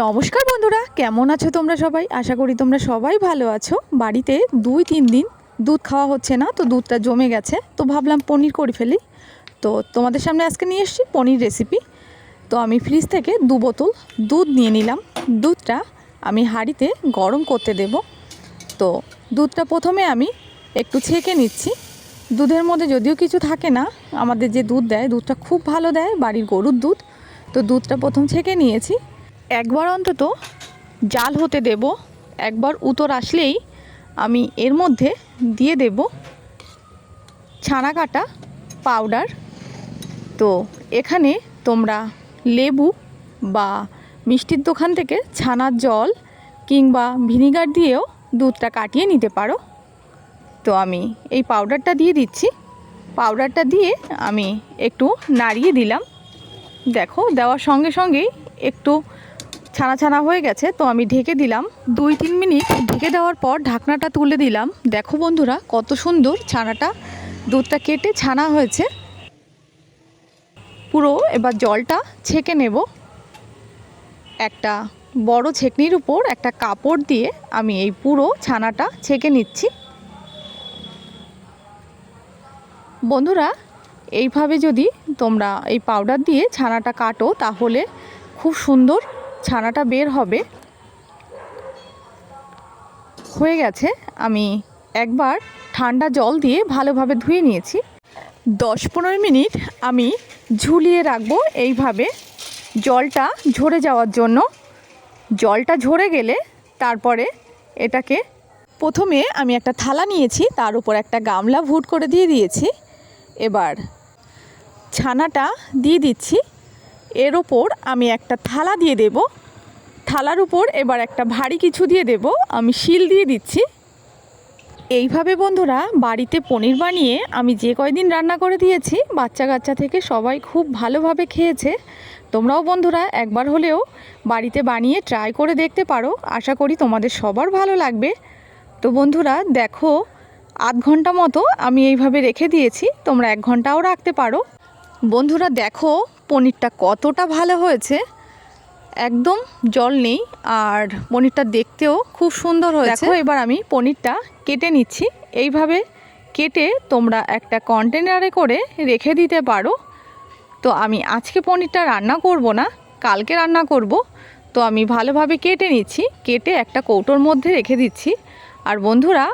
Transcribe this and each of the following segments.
নমস্কার বন্ধুরা, কেমন আছো তোমরা সবাই? আশা করি তোমরা সবাই ভালো আছো। বাড়িতে দুই তিন দিন দুধ খাওয়া হচ্ছে না, তো দুধটা জমে গেছে। তো ভাবলাম পনির করে ফেলি। তো তোমাদের সামনে আজকে নিয়ে এসেছি পনির রেসিপি তো আমি ফ্রিজ থেকে দু বোতল দুধ নিয়ে নিলাম। দুধটা আমি হাঁড়িতে গরম করতে দেব। তো দুধটা প্রথমে আমি একটু ছেঁকে নিচ্ছি। দুধের মধ্যে যদিও কিছু থাকে না, আমাদের যে দুধ দেয়, দুধটা খুব ভালো দেয়, বাড়ির গরুর দুধ। তো দুধটা প্রথম ছেঁকে নিয়েছি। একবার অন্তত জাল হতে দেব, একবার উতর আসলেই আমি এর মধ্যে দিয়ে দেব ছানা কাটা পাউডার তো এখানে তোমরা লেবু বা মিষ্টির দোকান থেকে ছানার জল কিংবা ভিনিগার দিয়েও দুধটা কাটিয়ে নিতে পারো। তো আমি এই পাউডারটা দিয়ে দিচ্ছি। পাউডারটা দিয়ে আমি একটু নাড়িয়ে দিলাম। দেখো, দেওয়ার সঙ্গে সঙ্গেই একটু ছানা ছানা হয়ে গেছে, তো আমি ঢেকে দিলাম। দুই তিন মিনিট ঢেকে দেওয়ার পর ঢাকনাটা তুলে দিলাম। দেখো বন্ধুরা, কত সুন্দর ছানাটা। দুধটা কেটে ছানা হয়েছে। পুরো এবার জলটা ছেঁকে নেব। একটা বড় ছেঁকনির উপর একটা কাপড় দিয়ে আমি এই পুরো ছানাটা ছেঁকে নিচ্ছি। বন্ধুরা, এইভাবে যদি তোমরা এই পাউডার দিয়ে ছানাটা কাটো, তাহলে খুব সুন্দর ছানাটা বের হবে। হয়ে গেছে। আমি একবার ঠান্ডা জল দিয়ে ভালোভাবে ধুয়ে নিয়েছি। দশ পনেরো মিনিট আমি ঝুলিয়ে রাখব এইভাবে জলটা ঝরে যাওয়ার জন্য। জলটা ঝরে গেলে তারপরে এটাকে প্রথমে আমি একটা থালা নিয়েছি, তার উপর একটা গামলা ভুট করে দিয়ে দিয়েছি। এবার ছানাটা দিয়ে দিচ্ছি। এর ওপর আমি একটা থালা দিয়ে দেব। থালার উপর এবার একটা ভারী কিছু দিয়ে দেব। আমি শিল দিয়ে দিচ্ছি। এইভাবে বন্ধুরা বাড়িতে পনির বানিয়ে আমি যে কয়দিন রান্না করে দিয়েছি, বাচ্চা কাচ্চা থেকে সবাই খুব ভালোভাবে খেয়েছে। তোমরাও বন্ধুরা একবার হলেও বাড়িতে বানিয়ে ট্রাই করে দেখতে পারো। আশা করি তোমাদের সবার ভালো লাগবে। তো বন্ধুরা দেখো, আধ ঘণ্টা মতো আমি এইভাবে রেখে দিয়েছি। তোমরা এক ঘন্টাও রাখতে পারো। বন্ধুরা দেখো পনিরটা কতটা ভালো হয়েছে? একদম জল নেই, আর পনিরটা দেখতেও খুব সুন্দর হয়েছে। এবার আমি পনিরটা কেটে নিচ্ছি। এইভাবে কেটে তোমরা একটা কন্টেনারে করে রেখে দিতে পারো। তো আমি আজকে পনিরটা রান্না করব না, কালকে রান্না করব। তো আমি ভালোভাবে কেটে নিচ্ছি, কেটে একটা কৌটোর মধ্যে রেখে দিচ্ছি। আর বন্ধুরা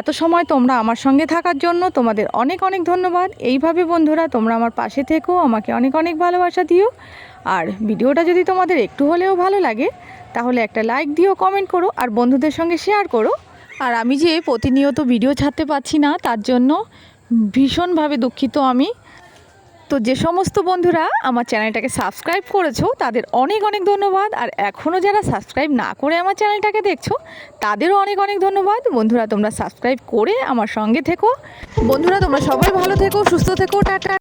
এত সময় তোমরা আমার সঙ্গে থাকার জন্য তোমাদের অনেক অনেক ধন্যবাদ। এইভাবে বন্ধুরা, তোমরা আমার পাশে থেকো, আমাকে অনেক অনেক ভালোবাসা দিও। আর ভিডিওটা যদি তোমাদের একটু হলেও ভালো লাগে, তাহলে একটা লাইক দিও কমেন্ট করো, আর বন্ধুদের সঙ্গে শেয়ার করো। আর আমি যে প্রতিনিয়ত ভিডিও ছাড়তে পারছি না, তার জন্য ভীষণভাবে দুঃখিত আমি। তো যে সমস্ত বন্ধুরা আমার চ্যানেলটাকে সাবস্ক্রাইব করেছ, তাদের অনেক অনেক ধন্যবাদ। আর এখনও যারা সাবস্ক্রাইব না করে আমার চ্যানেলটাকে দেখছ, তাদেরও অনেক অনেক ধন্যবাদ। বন্ধুরা, তোমরা সাবস্ক্রাইব করে আমার সঙ্গে থেকো। বন্ধুরা, তোমরা সবাই ভালো থেকো, সুস্থ থেকো, টাটা।